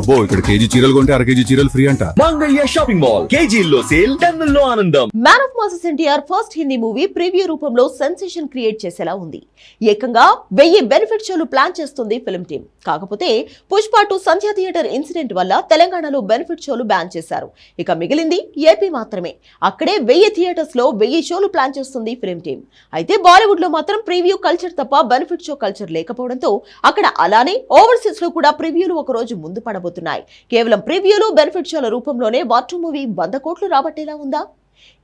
అబ్బో ఇక్కడ కేజీ చీరలు కొంటే అర కేజీ చీరలు ఫ్రీ అంట. Mangalya shopping mall. కేజీల్లో సేల్ టన్నుల్లో ఆనందం. Man of masses NTR first Hindi movie preview రూపంలో సెన్సేషన్ క్రియేట్ చేసేలా ఉంది. ఏకంగా వెయ్యి బెనిఫిట్ షోలు ప్లాన్ చేస్తుంది ఫిల్మ్ టీమ్. కాకపోతే Pushpa two Sandhya theatre incident వల్ల తెలంగాణలో బెనిఫిట్ షోలు బ్యాన్ చేశారు. ఇక మిగిలింది ఏపీ మాత్రమే. అక్కడే వెయ్యి థియేటర్స్లో వెయ్యి షోలు ప్లాన్ చేస్తుంది ఫిల్మ్ టీమ్. అయితే బాలీవుడ్లో మాత్రం ప్రివ్యూ కల్చర్ తప్ప బెనిఫిట్ షో కల్చర్ లేకపోవడంతో అక్కడ అలానే ఓవర్సీస్లో కూడా ప్రివ్యూలు ఒక రోజు ముందు రాబోతున్నాయి. కేవలం ప్రివ్యూలు బెనిఫిట్ షోల రూపంలోనే వాటర్ మూవీ వంద కోట్లు రాబట్టేలా ఉందా?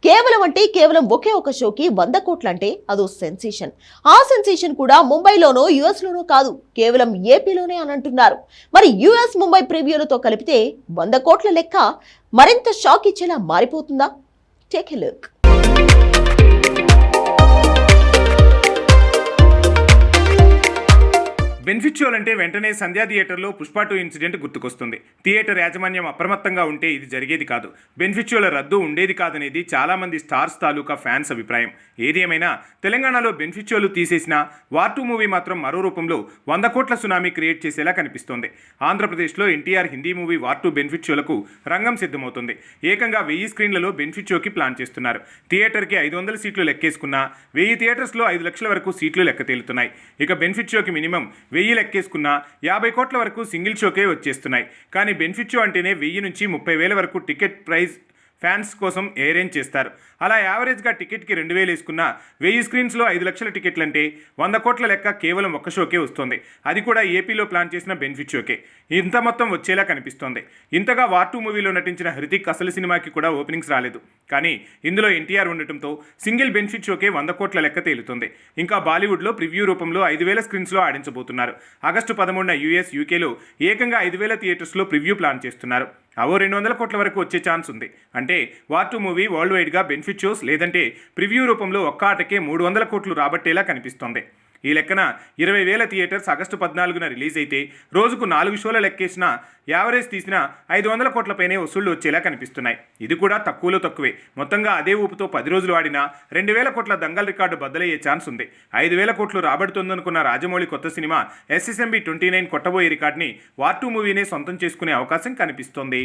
కేవలం అంటే కేవలం ఒకే ఒక షోకి వంద కోట్లు అంటే అదో సెన్సేషన్. ఆ సెన్సేషన్ కూడా ముంబైలోనో యుఎస్ లోనో కాదు కేవలం ఏపీలోనే అని అంటున్నారు. మరి యుఎస్ ముంబై ప్రివ్యూలతో కలిపితే వంద కోట్ల లెక్క మరింత షాక్ ఇచ్చేలా మారిపోతుందా? టేక్ ఎ లుక్ బెనిఫిట్ అంటే వెంటనే సంధ్యా థియేటర్లో పుష్ప టూ ఇన్సిడెంట్ గుర్తుకొస్తుంది. థియేటర్ యాజమాన్యం అప్రమత్తంగా ఉంటే ఇది జరిగేది కాదు. బెనిఫిట్ షోల రద్దు ఉండేది కాదనేది చాలామంది స్టార్స్ తాలూకా ఫ్యాన్స్ అభిప్రాయం. ఏది ఏమైనా తెలంగాణలో బెనిఫిట్ షోలు తీసేసిన వార్ టూ మూవీ మాత్రం మరో రూపంలో వంద కోట్ల సునామీ క్రియేట్ చేసేలా కనిపిస్తోంది. ఆంధ్రప్రదేశ్లో NTR Hindi movie war two benefit షోలకు రంగం సిద్ధమవుతుంది. ఏకంగా వెయ్యి స్క్రీన్లలో బెనిఫిట్ షోకి ప్లాన్ చేస్తున్నారు. థియేటర్కి ఐదు వందల సీట్లు లెక్కేసుకున్నా వెయ్యి థియేటర్స్లో ఐదు లక్షల వరకు సీట్లు లెక్క తేలుతున్నాయి ఇక బెనిఫిట్ షోకి మినిమం వెయ్యి లెక్కేసుకున్న యాభై కోట్ల వరకు సింగిల్ షోకే వచ్చేస్తున్నాయి. కానీ బెనిఫిట్ షో అంటేనే వెయ్యి నుంచి ముప్పై వేల వరకు టికెట్ ప్రైస్ ఫ్యాన్స్ కోసం ఏరేంజ్ చేస్తారు. అలా యావరేజ్గా టికెట్కి రెండు వేలు వేసుకున్న వెయ్యి స్క్రీన్స్లో ఐదు లక్షల టికెట్లు అంటే వంద కోట్ల లెక్క కేవలం ఒక్క షోకే వస్తుంది. అది కూడా ఏపీలో ప్లాన్ చేసిన బెనిఫిట్ షోకే ఇంత మొత్తం వచ్చేలా కనిపిస్తోంది. ఇంతగా వార్ టూ మూవీలో నటించిన హృతిక్ అసలు సినిమాకి కూడా ఓపెనింగ్స్ రాలేదు. కానీ ఇందులో ఎన్టీఆర్ ఉండటంతో సింగిల్ బెనిఫిట్ షోకే వంద కోట్ల లెక్క తేలుతుంది. ఇంకా బాలీవుడ్లో ప్రివ్యూ రూపంలో ఐదు వేల స్క్రీన్స్లో ఆడించబోతున్నారు. ఆగస్టు పదమూడున యూఎస్ యూకేలో ఏకంగా ఐదు వేల థియేటర్స్లో ప్రివ్యూ ప్లాన్ చేస్తున్నారు. అవో రెండు వందల కోట్ల వరకు వచ్చే ఛాన్స్ ఉంది. అంటే వార్ టూ మూవీ వరల్డ్ వైడ్గా బెనిఫిట్ షోస్ లేదంటే ప్రివ్యూ రూపంలో ఒక్క ఆటకే మూడు వందల కోట్లు రాబట్టేలా కనిపిస్తోంది. ఈ లెక్కన ఇరవై వేల థియేటర్స్ ఆగస్టు పద్నాలుగున రిలీజ్ అయితే రోజుకు నాలుగు షోల లెక్కేసిన యావరేజ్ తీసిన ఐదు వందల కోట్లపైనే వసూళ్ళు వచ్చేలా కనిపిస్తున్నాయి. ఇది కూడా తక్కువలో తక్కువే. మొత్తంగా అదే ఊపుతో పది రోజులు ఆడిన రెండు వేల కోట్ల దంగల్ రికార్డు బద్దలయ్యే ఛాన్స్ ఉంది. ఐదు వేల కోట్లు రాబడుతుందనుకున్న రాజమౌళి కొత్త సినిమా ఎస్ఎస్ఎంబి ట్వంటీ నైన్ కొట్టబోయే రికార్డ్ని వార్ టూ మూవీనే సొంతం చేసుకునే అవకాశం కనిపిస్తోంది.